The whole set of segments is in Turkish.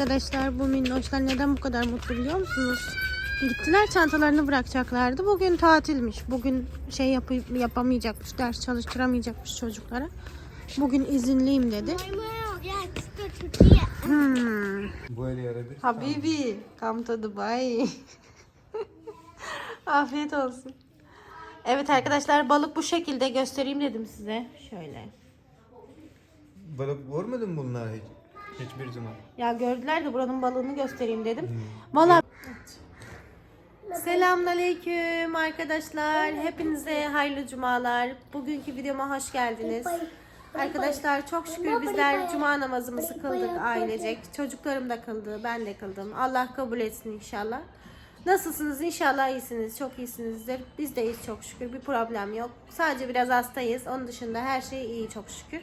Arkadaşlar bu minnoşlar neden bu kadar mutlu biliyor musunuz? Gittiler çantalarını bırakacaklardı. Bugün tatilmiş. Bugün şey yapı- yapamayacakmış, ders çalıştıramayacakmış çocuklara. Bugün izinliyim dedi. Hmm. Böyle yaradır. Habibi, come to Dubai. Afiyet olsun. Evet arkadaşlar balık bu şekilde göstereyim dedim size. Şöyle. Balık görmedin bunlar hiç? Hiçbir zaman. Ya gördüler de buranın balığını göstereyim dedim. Valla Selamünaleyküm arkadaşlar. Hepinize hayırlı cumalar. Bugünkü videoma hoş geldiniz. Arkadaşlar çok şükür bizler cuma namazımızı kıldık ailecek. Çocuklarım da kıldı, ben de kıldım. Allah kabul etsin inşallah. Nasılsınız? İnşallah iyisiniz. Çok iyisinizdir. Biz de iyiyiz çok şükür. Bir problem yok. Sadece biraz hastayız. Onun dışında her şey iyi çok şükür.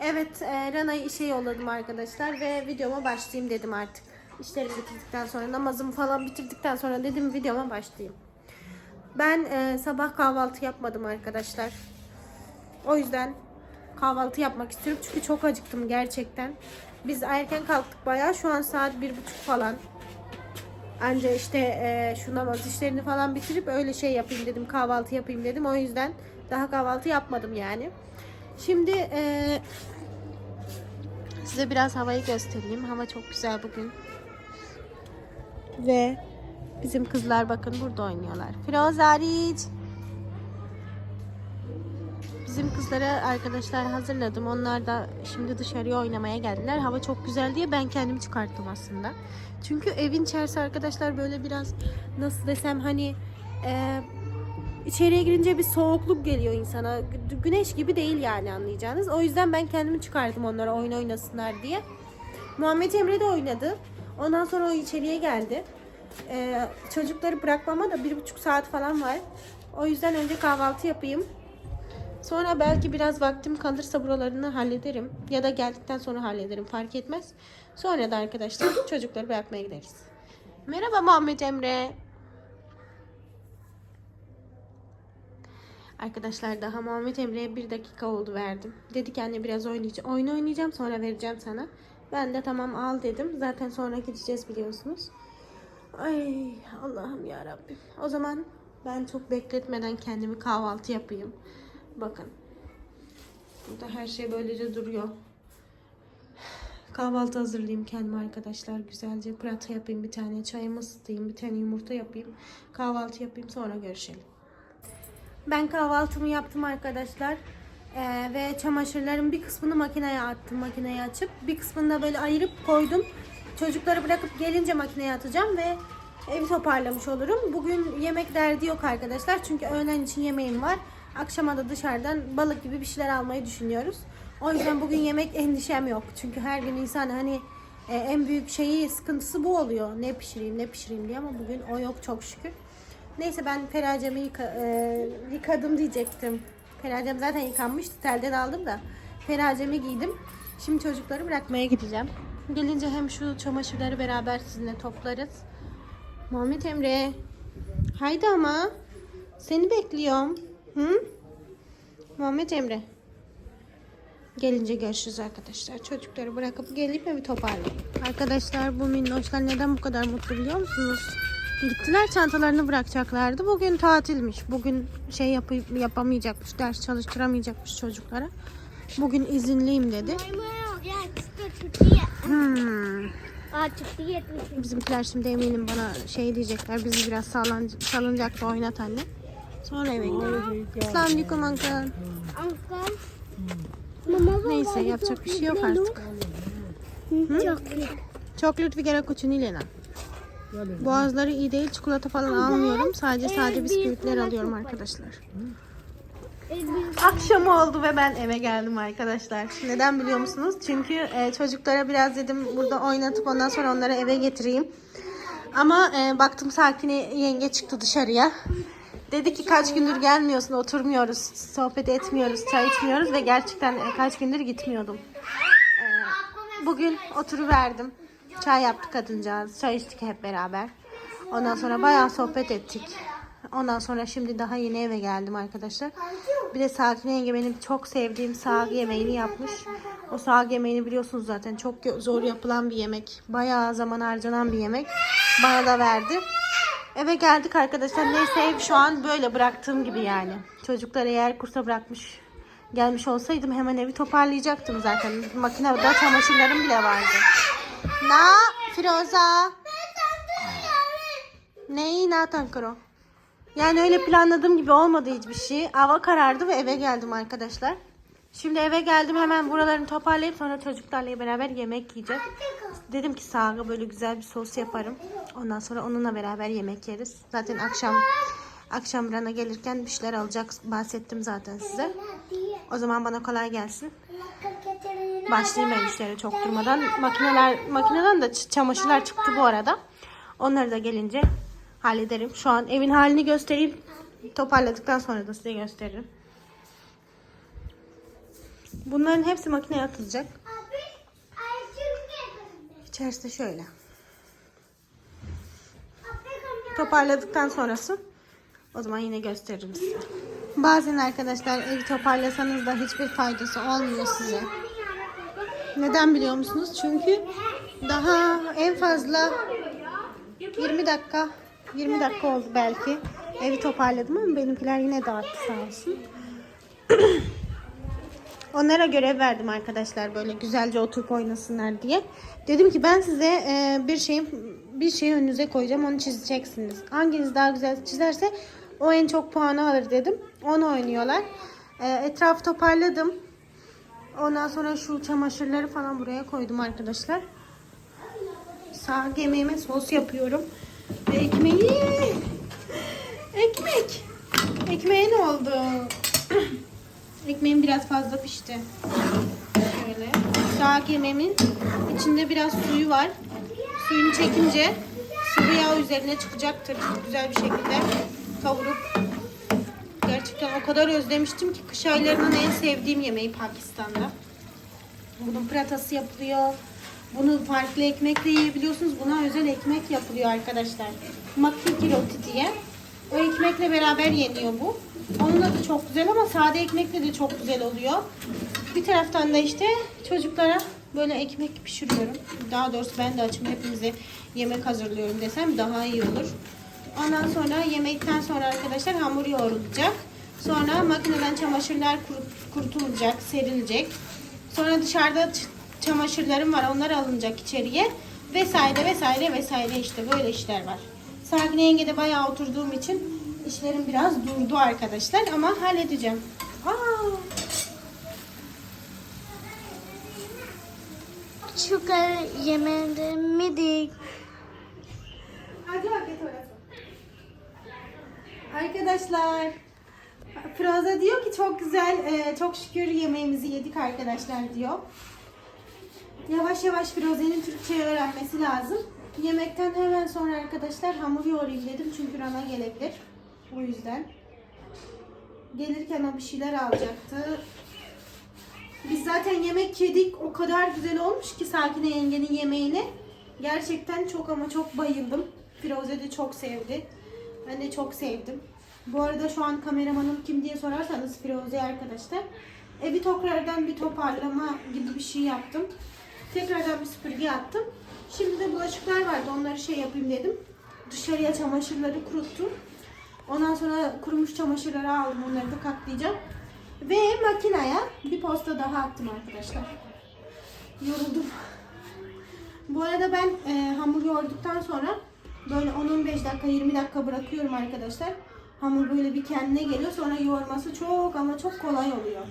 Evet, e, Rana'yı işe yolladım arkadaşlar ve videoma başlayayım dedim artık. İşlerimi bitirdikten sonra, namazımı falan bitirdikten sonra dedim videoma başlayayım. Ben e, sabah kahvaltı yapmadım arkadaşlar. O yüzden kahvaltı yapmak istiyorum çünkü çok acıktım gerçekten. Biz erken kalktık bayağı. Şu an saat bir buçuk falan. Anca işte e, şu namaz işlerini falan bitirip öyle şey yapayım dedim. Kahvaltı yapayım dedim. O yüzden daha kahvaltı yapmadım yani. Şimdi e, size biraz havayı göstereyim. Hava çok güzel bugün. Ve bizim kızlar bakın burada oynuyorlar. Firoz hariç. Bizim kızlara arkadaşlar hazırladım. Onlar da şimdi dışarıya oynamaya geldiler. Hava çok güzel diye ben kendimi çıkarttım aslında. Çünkü evin içerisi arkadaşlar böyle biraz nasıl desem hani e, içeriye girince bir soğukluk geliyor insana. Gü- Güneş gibi değil yani anlayacağınız. O yüzden ben kendimi çıkardım onlara oyun oynasınlar diye. Muhammed Emre de oynadı. Ondan sonra o içeriye geldi. Ee, çocukları bırakmama da bir buçuk saat falan var. O yüzden önce kahvaltı yapayım. Sonra belki biraz vaktim kalırsa buralarını hallederim. Ya da geldikten sonra hallederim fark etmez. Sonra da arkadaşlar çocukları bırakmaya gideriz. Merhaba Muhammed Emre. Arkadaşlar daha Muhammed Emre'ye bir dakika oldu verdim. Dedi ki anne biraz oynayacağım. Oyun oynayacağım sonra vereceğim sana. Ben de tamam al dedim. Zaten sonra gideceğiz biliyorsunuz. Ay Allah'ım ya Rabbim. O zaman ben çok bekletmeden kendimi kahvaltı yapayım. Bakın. Burada her şey böylece duruyor. Kahvaltı hazırlayayım kendime arkadaşlar. Güzelce prata yapayım bir tane. Çayımı ısıtayım. Bir tane yumurta yapayım. Kahvaltı yapayım sonra görüşelim. Ben kahvaltımı yaptım arkadaşlar. Ee, ve çamaşırların bir kısmını makineye attım. Makineye açıp bir kısmını da böyle ayırıp koydum. Çocukları bırakıp gelince makineye atacağım ve evi toparlamış olurum. Bugün yemek derdi yok arkadaşlar. Çünkü öğlen için yemeğim var. Akşama da dışarıdan balık gibi bir şeyler almayı düşünüyoruz. O yüzden bugün yemek endişem yok. Çünkü her gün insan hani e, en büyük şeyi sıkıntısı bu oluyor. Ne pişireyim ne pişireyim diye ama bugün o yok çok şükür. Neyse ben feracemi yıka, e, yıkadım diyecektim. Feracem zaten yıkanmıştı. Telden aldım da. Feracemi giydim. Şimdi çocukları bırakmaya gideceğim. Gelince hem şu çamaşırları beraber sizinle toplarız. Muhammed Emre. Haydi ama. Seni bekliyorum. Hı? Muhammed Emre. Gelince görüşürüz arkadaşlar. Çocukları bırakıp gelip evi toparlayayım. Arkadaşlar bu minnoşlar neden bu kadar mutlu biliyor musunuz? Gittiler çantalarını bırakacaklardı. Bugün tatilmiş. Bugün şey yapı- yapamayacakmış. Ders çalıştıramayacakmış çocuklara. Bugün izinliyim dedi. Hmm. Artık yetmiş. Bizimkiler şimdi eminim bana şey diyecekler. Bizi biraz sallan salıncakta oynat anne. Sonra eve gidelim. Selamünaleyküm uncle. Neyse yapacak bir şey yok artık. Çok iyi. Chocolate Vigera Cucinilena. Boğazları iyi değil. Çikolata falan almıyorum. Sadece sade bisküvitler alıyorum arkadaşlar. Akşam oldu ve ben eve geldim arkadaşlar. Neden biliyor musunuz? Çünkü e, çocuklara biraz dedim burada oynatıp ondan sonra onları eve getireyim. Ama e, baktım Sakine yenge çıktı dışarıya. Dedi ki kaç gündür gelmiyorsun, oturmuyoruz, sohbet etmiyoruz, çay içmiyoruz ve gerçekten e, kaç gündür gitmiyordum. E, bugün oturuverdim. Çay yaptık kadıncağız, çay içtik hep beraber. Ondan sonra bayağı sohbet ettik. Ondan sonra şimdi daha yeni eve geldim arkadaşlar. Bir de Sakine yenge benim çok sevdiğim sağ yemeğini yapmış. O sağ yemeğini biliyorsunuz zaten. Çok zor yapılan bir yemek. Bayağı zaman harcanan bir yemek. Bana da verdi. Eve geldik arkadaşlar. Neyse ev şu an böyle bıraktığım gibi yani. Çocuklar eğer kursa bırakmış gelmiş olsaydım hemen evi toparlayacaktım zaten. Makinede çamaşırlarım bile vardı. Na Firoza. Neyi ne tankaro? Yani öyle planladığım gibi olmadı hiçbir şey. Hava karardı ve eve geldim arkadaşlar. Şimdi eve geldim hemen buralarını toparlayıp sonra çocuklarla beraber yemek yiyeceğiz. Dedim ki sağa böyle güzel bir sos yaparım. Ondan sonra onunla beraber yemek yeriz. Zaten akşam akşam Rana gelirken bir şeyler alacak bahsettim zaten size. O zaman bana kolay gelsin. Başlayayım ben işlere çok durmadan. Makineler makineden de çamaşırlar çıktı bu arada. Onları da gelince hallederim. Şu an evin halini göstereyim. Toparladıktan sonra da size gösteririm. Bunların hepsi makineye atılacak. İçerisi şöyle. Toparladıktan sonrası o zaman yine gösteririm size. Bazen arkadaşlar evi toparlasanız da hiçbir faydası olmuyor size. Neden biliyor musunuz? Çünkü daha en fazla 20 dakika 20 dakika oldu belki. Evi toparladım ama benimkiler yine dağıttı sağ olsun. Onlara görev verdim arkadaşlar böyle güzelce oturup oynasınlar diye. Dedim ki ben size e, bir şeyin bir şeyi önünüze koyacağım onu çizeceksiniz. Hanginiz daha güzel çizerse o en çok puanı alır dedim. Onu oynuyorlar. E, etrafı toparladım. Ondan sonra şu çamaşırları falan buraya koydum arkadaşlar. Sağ yemeğime sos yapıyorum. Ve ekmeği... Ekmek. Ekmeğe ne oldu? Ekmeğim biraz fazla pişti. Şöyle. Sağ yemeğimin içinde biraz suyu var. Suyunu çekince sıvı yağ üzerine çıkacaktır. Güzel bir şekilde kavurup Gerçekten o kadar özlemiştim ki kış aylarının en sevdiğim yemeği Pakistan'da. Bunun pratası yapılıyor. Bunu farklı ekmekle yiyebiliyorsunuz. Buna özel ekmek yapılıyor arkadaşlar. Makki ki roti diye. O ekmekle beraber yeniyor bu. Onun da çok güzel ama sade ekmekle de çok güzel oluyor. Bir taraftan da işte çocuklara böyle ekmek pişiriyorum. Daha doğrusu ben de açım hepimize yemek hazırlıyorum desem daha iyi olur. Ondan sonra yemekten sonra arkadaşlar hamur yoğrulacak. Sonra makineden çamaşırlar kurut- kurutulacak, serilecek. Sonra dışarıda çamaşırlarım var. Onlar alınacak içeriye. Vesaire vesaire vesaire işte böyle işler var. Sakin yengede bayağı oturduğum için işlerim biraz durdu arkadaşlar ama halledeceğim. Aa, Çocuklar yemeğinde midik. Hadi et orası. Arkadaşlar Froza diyor ki çok güzel, e, çok şükür yemeğimizi yedik arkadaşlar diyor. Yavaş yavaş Firoza'nın Türkçe öğrenmesi lazım. Yemekten hemen sonra arkadaşlar hamur yoğurayım dedim çünkü Rana gelebilir. O yüzden. Gelirken o bir şeyler alacaktı. Biz zaten yemek yedik. O kadar güzel olmuş ki Sakine yengenin yemeğini. Gerçekten çok ama çok bayıldım. Firoze de çok sevdi. Ben de çok sevdim. Bu arada şu an kameramanım kim diye sorarsanız Firoze arkadaşlar. Evi tekrardan bir toparlama gibi bir şey yaptım. Tekrardan bir süpürge attım. Şimdi de bulaşıklar vardı. Onları şey yapayım dedim. Dışarıya çamaşırları kuruttum. Ondan sonra kurumuş çamaşırları aldım. Onları da katlayacağım. Ve makineye bir posta daha attım arkadaşlar. Yoruldum. Bu arada ben e, hamur yoğurduktan sonra böyle 10-15 dakika 20 dakika bırakıyorum arkadaşlar. Hamur böyle bir kendine geliyor. Sonra yoğurması çok ama çok kolay oluyor.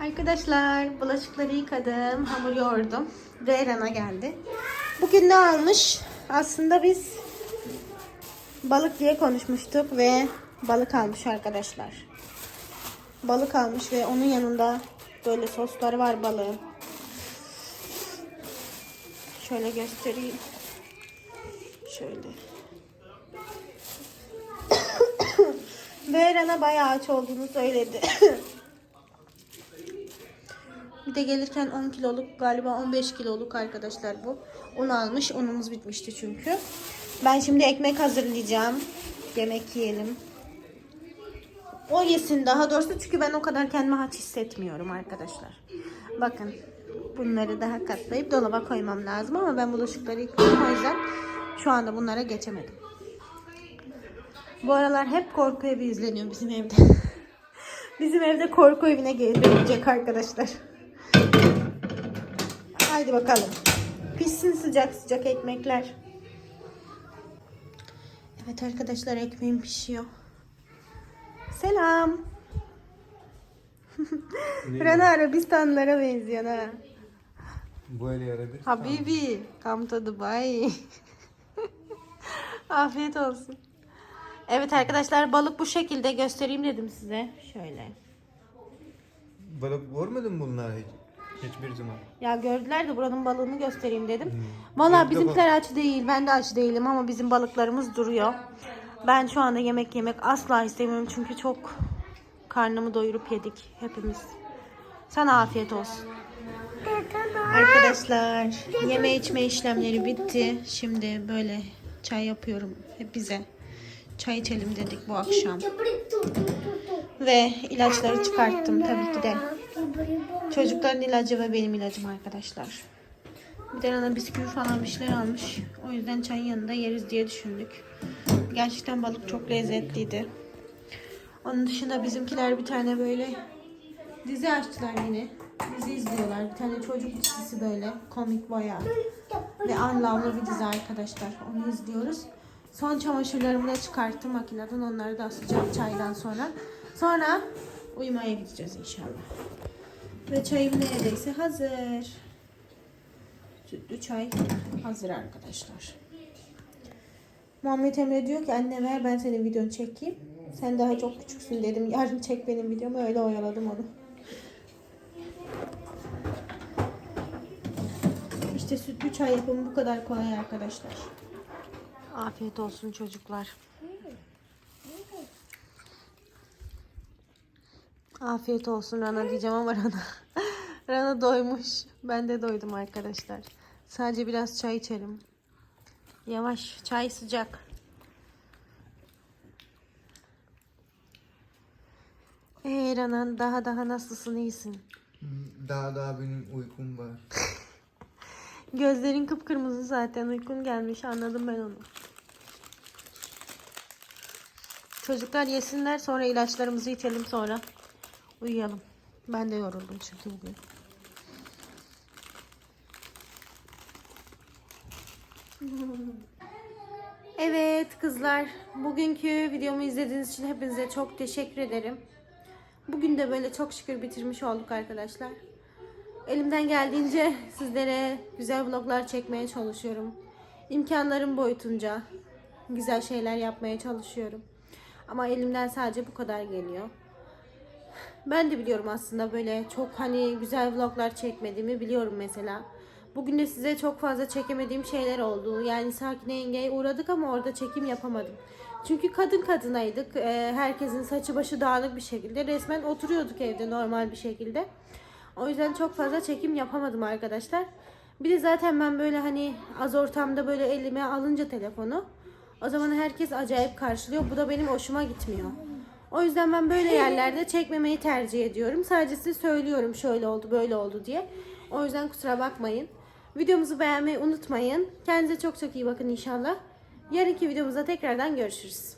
Arkadaşlar bulaşıkları yıkadım. Hamur yoğurdum. Ve Rana geldi. Bugün ne almış? Aslında biz balık diye konuşmuştuk ve balık almış arkadaşlar. Balık almış ve onun yanında böyle sosları var balığın. Şöyle göstereyim. Şöyle. ve Rana bayağı aç olduğunu söyledi. Bir de gelirken 10 kiloluk galiba 15 kiloluk arkadaşlar bu. Onu almış. Unumuz bitmişti çünkü. Ben şimdi ekmek hazırlayacağım. Yemek yiyelim. O yesin daha doğrusu çünkü ben o kadar kendimi aç hissetmiyorum arkadaşlar. Bakın bunları daha katlayıp dolaba koymam lazım ama ben bulaşıkları yıkadım o yüzden şu anda bunlara geçemedim. Bu aralar hep korku evi izleniyor bizim evde. bizim evde korku evine gelecek arkadaşlar. Haydi bakalım. Pişsin sıcak sıcak ekmekler. Evet arkadaşlar ekmeğim pişiyor. Selam. Rana Arabistanlara benziyor ha. Böyle yarabilir. Habibi, come to Dubai. Afiyet olsun. Evet arkadaşlar balık bu şekilde göstereyim dedim size. Şöyle. Balık görmedin mi bunlar hiç? Hiçbir zaman. Ya gördüler de buranın balığını göstereyim dedim. Hmm. Valla bizimkiler aç değil. Ben de aç değilim ama bizim balıklarımız duruyor. Ben şu anda yemek yemek asla istemiyorum çünkü çok karnımı doyurup yedik hepimiz. Sana afiyet olsun. Arkadaşlar yeme içme işlemleri bitti. Şimdi böyle çay yapıyorum hep bize. Çay içelim dedik bu akşam. Ve ilaçları çıkarttım tabii ki de. Çocukların ilacı ve benim ilacım arkadaşlar. Bir de ana bisküvi falan bir şeyler almış. O yüzden çayın yanında yeriz diye düşündük. Gerçekten balık çok lezzetliydi. Onun dışında bizimkiler bir tane böyle dizi açtılar yine. Dizi izliyorlar. Bir tane çocuk dizisi böyle. Komik bayağı. Ve anlamlı bir dizi arkadaşlar. Onu izliyoruz. Son çamaşırlarımı da çıkarttım makineden. Onları da asacağım çaydan sonra. Sonra uyumaya gideceğiz inşallah. Ve çayım neredeyse hazır. Sütlü çay hazır arkadaşlar. Muhammed Emre diyor ki anne ver ben senin videonu çekeyim. Sen daha çok küçüksün dedim. Yarın çek benim videomu. Öyle oyaladım onu. İşte sütlü çay yapımı bu kadar kolay arkadaşlar. Afiyet olsun çocuklar. Afiyet olsun Rana diyeceğim ama Rana. Rana doymuş. Ben de doydum arkadaşlar. Sadece biraz çay içelim. Yavaş. Çay sıcak. Rana daha daha nasılsın iyisin? Daha daha benim uykum var. Gözlerin kıpkırmızı zaten uykun gelmiş anladım ben onu. Çocuklar yesinler sonra ilaçlarımızı içelim sonra uyuyalım. Ben de yoruldum çünkü bugün. Evet kızlar bugünkü videomu izlediğiniz için hepinize çok teşekkür ederim. Bugün de böyle çok şükür bitirmiş olduk arkadaşlar. Elimden geldiğince sizlere güzel vloglar çekmeye çalışıyorum. İmkanlarım boyutunca güzel şeyler yapmaya çalışıyorum. Ama elimden sadece bu kadar geliyor. Ben de biliyorum aslında böyle çok hani güzel vloglar çekmediğimi biliyorum mesela. Bugün de size çok fazla çekemediğim şeyler oldu. Yani Sakine yengeye uğradık ama orada çekim yapamadım. Çünkü kadın kadınaydık. Ee, herkesin saçı başı dağınık bir şekilde. Resmen oturuyorduk evde normal bir şekilde. O yüzden çok fazla çekim yapamadım arkadaşlar. Bir de zaten ben böyle hani az ortamda böyle elime alınca telefonu o zaman herkes acayip karşılıyor. Bu da benim hoşuma gitmiyor. O yüzden ben böyle yerlerde çekmemeyi tercih ediyorum. Sadece size söylüyorum şöyle oldu böyle oldu diye. O yüzden kusura bakmayın. Videomuzu beğenmeyi unutmayın. Kendinize çok çok iyi bakın inşallah. Yarınki videomuzda tekrardan görüşürüz.